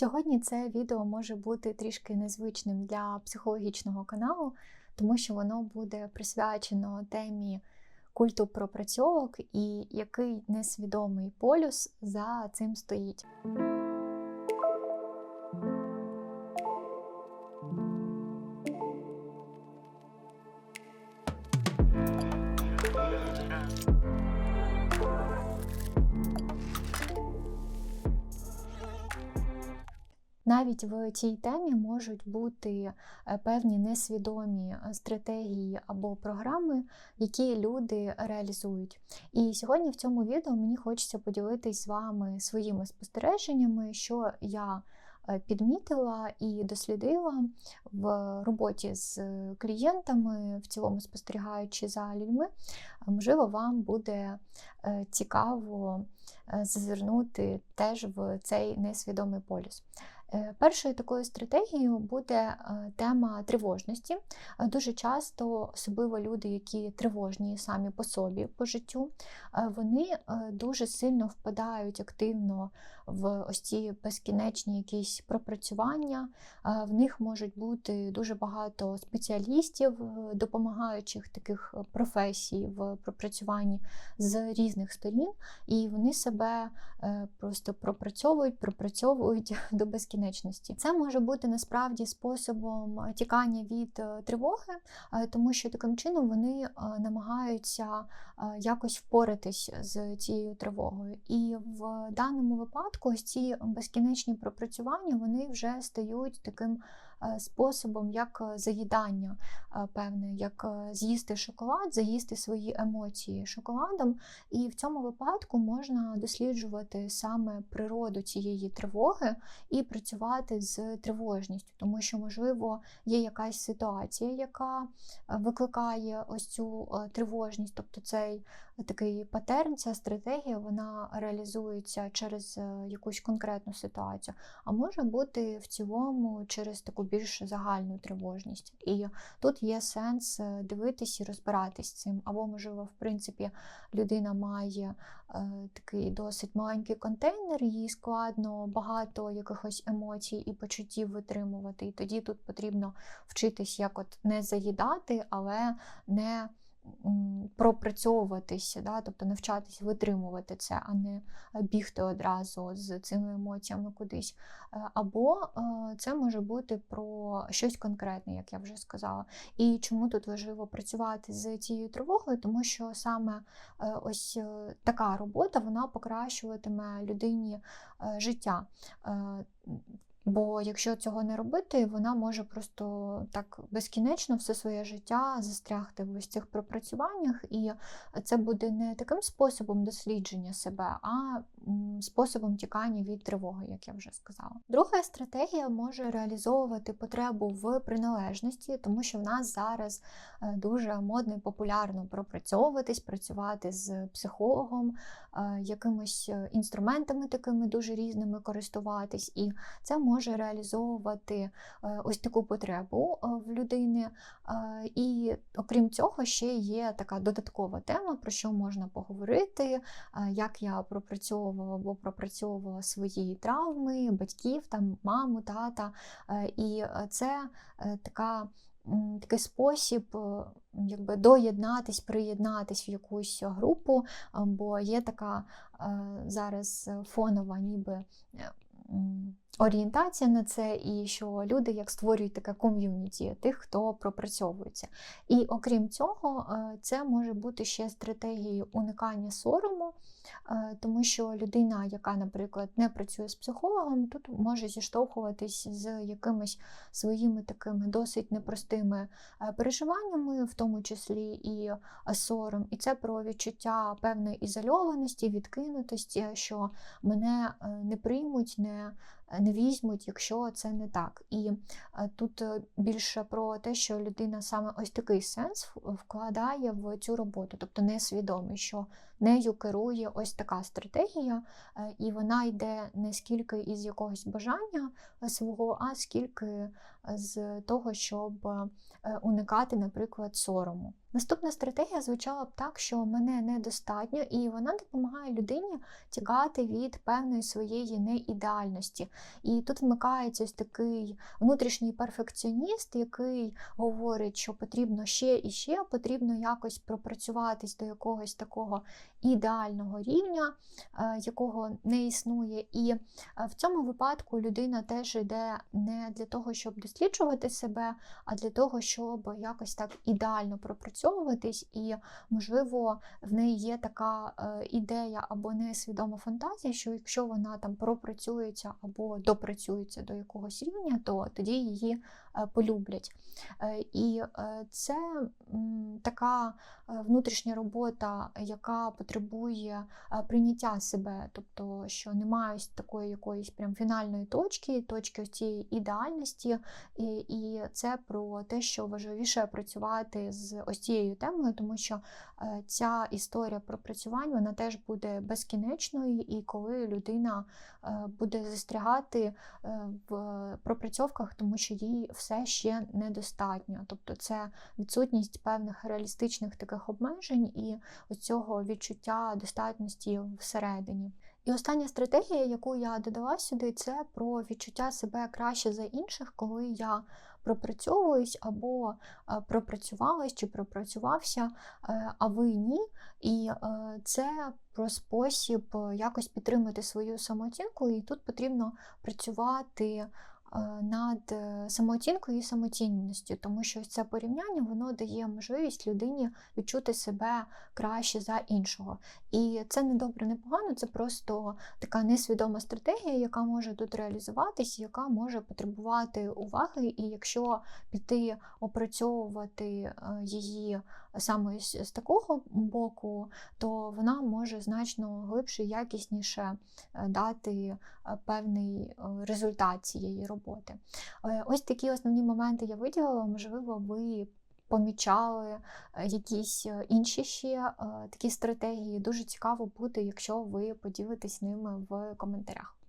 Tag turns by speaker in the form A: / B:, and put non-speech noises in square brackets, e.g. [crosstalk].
A: Сьогодні це відео може бути трішки незвичним для психологічного каналу, тому що воно буде присвячено темі культу пропрацьовок і який несвідомий полюс за цим стоїть. Навіть в цій темі можуть бути е, певні несвідомі е, стратегії або програми, які люди реалізують. І сьогодні в цьому відео мені хочеться поділитись з вами своїми спостереженнями, що я е, підмітила і дослідила в роботі з клієнтами, в цілому спостерігаючи за людьми. Можливо, вам буде цікаво зазирнути теж в цей несвідомий полюс. Е, першою такою стратегією буде е, тема тривожності. Е, дуже часто, особливо люди, які тривожні самі по собі по життю, вони дуже сильно впадають активно в ось ці безкінечні якісь пропрацювання. В них можуть бути дуже багато спеціалістів, допомагаючих таких професій в пропрацюванні з різних сторін, і вони себе просто пропрацьовують, пропрацьовують [laughs] до безкінечності безкінечності. Це може бути насправді способом е, тікання від е, тривоги, е, тому що таким чином вони намагаються якось впоратись з цією тривогою. І в даному випадку ці безкінечні пропрацювання вони вже стають таким. Е, способом, як е, заїдання, е, певне, як з'їсти шоколад, заїсти свої емоції шоколадом. І в цьому випадку можна досліджувати саме природу цієї тривоги і працювати з тривожністю, тому що, можливо, є якась ситуація, яка викликає ось цю тривожність, тобто цей такий патерн, ця стратегія вона реалізується через якусь конкретну ситуацію, а може бути в цілому через таку більш загальну тривожність. І тут є сенс е, дивитись і розбиратись з цим. Або, можливо, в принципі, людина має е, такий досить маленький контейнер, їй складно багато якихось емоцій і почуттів витримувати. І тоді тут потрібно вчитись як от не заїдати, але не пропрацьовуватися, да? тобто навчатись витримувати це, а не бігти одразу з цими емоціями кудись. Е, або е, це може бути про щось конкретне, як я вже сказала. І чому тут важливо працювати з цією тривогою? Тому що саме е, ось така робота вона покращуватиме людині життя. Бо якщо цього не робити, вона може просто так безкінечно все своє життя застрягти в ось цих пропрацюваннях, і це буде не таким способом дослідження себе, а способом тікання від тривоги, як я вже сказала. Друга стратегія може реалізовувати потребу в приналежності, тому що в нас зараз е, дуже модно і популярно пропрацьовуватись, працювати з психологом, е, якимись е, інструментами такими дуже різними користуватись, і це може реалізовувати ось таку потребу в людини. І окрім цього, ще є така додаткова тема, про що можна поговорити, як я пропрацьовую опановувала або пропрацьовувала свої травми, батьків, там, маму, тата. Е, і це е, така. Такий спосіб якби доєднатись, приєднатись в якусь групу, бо є така е, зараз фонова, ніби орієнтація на це, і що люди як створюють таке ком'юніті тих, хто пропрацьовується. І окрім цього, це може бути ще стратегією уникання сорому. Е, тому що людина, яка, наприклад, не працює з психологом, тут може зіштовхуватись з якимись своїми такими досить непростими е, переживаннями, в тому числі і е, сором. І це про відчуття певної ізольованості, відкинутості, що мене не приймуть, не не візьмуть, якщо це не так. І тут більше про те, що людина саме ось такий сенс вкладає в цю роботу, тобто несвідомий, що нею керує ось така стратегія, е, і вона йде не скільки із якогось бажання свого, а скільки з того, щоб е, уникати, наприклад, сорому. Наступна стратегія звучала б так, що мене недостатньо, і вона допомагає людині тікати від певної своєї неідеальності. І тут вмикається ось такий внутрішній перфекціоніст, який говорить, що потрібно ще і ще, потрібно якось пропрацюватись до якогось такого ідеального рівня, е, якого не існує. І е, в цьому випадку людина теж йде не для того, щоб досліджувати себе, а для того, щоб якось так ідеально пропрацьовуватись, і, можливо, в неї є така е, ідея або несвідома фантазія, що якщо вона там пропрацюється або допрацюється до якогось рівня, то тоді її полюблять. І це така внутрішня робота, яка потребує прийняття себе, тобто, що немає такої якоїсь прям фінальної точки, точки цієї ідеальності, і, і це про те, що важливіше працювати з ось цією темою, тому що е, ця історія пропрацювань вона теж буде безкінечною, і коли людина е, буде застрягати е, в пропрацьовках, тому що їй все ще недостатньо. Тобто це відсутність певних реалістичних таких обмежень і оцього відчуття достатності всередині. І остання стратегія, яку я додала сюди, це про відчуття себе краще за інших, коли я пропрацьовуюсь або е, пропрацювалась чи пропрацювався, е, а ви ні. І е, це про спосіб якось підтримати свою самооцінку, і тут потрібно працювати над е, самооцінкою і самоцінністю, тому що це порівняння воно дає можливість людині відчути себе краще за іншого. І це не добре, не погано, це просто така несвідома стратегія, яка може тут реалізуватись, яка може потребувати уваги, і якщо піти опрацьовувати е, її саме з такого боку, то вона може значно глибше і якісніше дати певний результат цієї роботи. Е, ось такі основні моменти я виділила, можливо, ви. Помічали е, якісь е, інші ще такі стратегії. Дуже цікаво буде, якщо ви поділитесь ними в коментарях.